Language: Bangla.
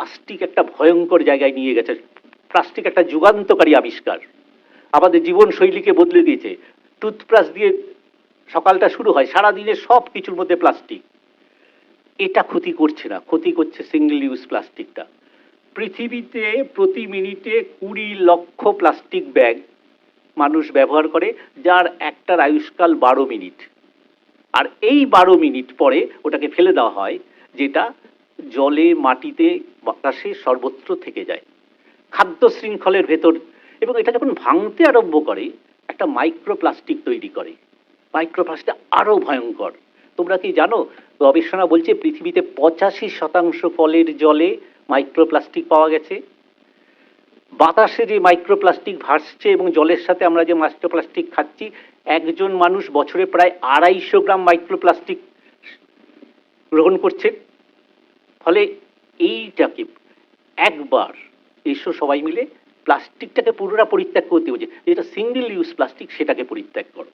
প্লাস্টিক একটা ভয়ঙ্কর জায়গায় নিয়ে গেছে। প্লাস্টিক একটা যুগান্তকারী আবিষ্কার। আমাদের জীবনশৈলীকে বদলে দিয়েছে। টুথব্রাশ দিয়ে সকালটা শুরু হয় সারা দিনের সব কিছুর মধ্যে প্লাস্টিক। এটা ক্ষতি করছে না, ক্ষতি করছে সিঙ্গেল ইউজ প্লাস্টিকটা। পৃথিবীতে প্রতি মিনিটে কুড়ি লক্ষ প্লাস্টিক ব্যাগ মানুষ ব্যবহার করে, যার একটার আয়ুষ্কাল বারো মিনিট। আর এই বারো মিনিট পরে ওটাকে ফেলে দেওয়া হয়, যেটা জলে, মাটিতে বাতাসে সর্বত্র থেকে যায়। খাদ্য শৃঙ্খলের ভেতর এবং এটা যখন ভাঙতে আরম্ভ করে, একটা মাইক্রোপ্লাস্টিক তৈরি করে। মাইক্রোপ্লাস্টিক আরও ভয়ঙ্কর। তোমরা কি জানো, গবেষণা বলছে পৃথিবীতে পঁচাশি শতাংশ ফলের জলে মাইক্রোপ্লাস্টিক পাওয়া গেছে। বাতাসে যে মাইক্রোপ্লাস্টিক ভাসছে এবং জলের সাথে আমরা যে মাইক্রোপ্লাস্টিক খাচ্ছি, একজন মানুষ বছরে প্রায় আড়াইশো গ্রাম মাইক্রোপ্লাস্টিক গ্রহণ করছে। ফলে এইটাকে একবার এসো সবাই মিলে, প্লাস্টিকটাকে পুরোটা পরিত্যাগ করতে হচ্ছে যেটা সিঙ্গেল ইউজ প্লাস্টিক সেটাকে পরিত্যাগ করো।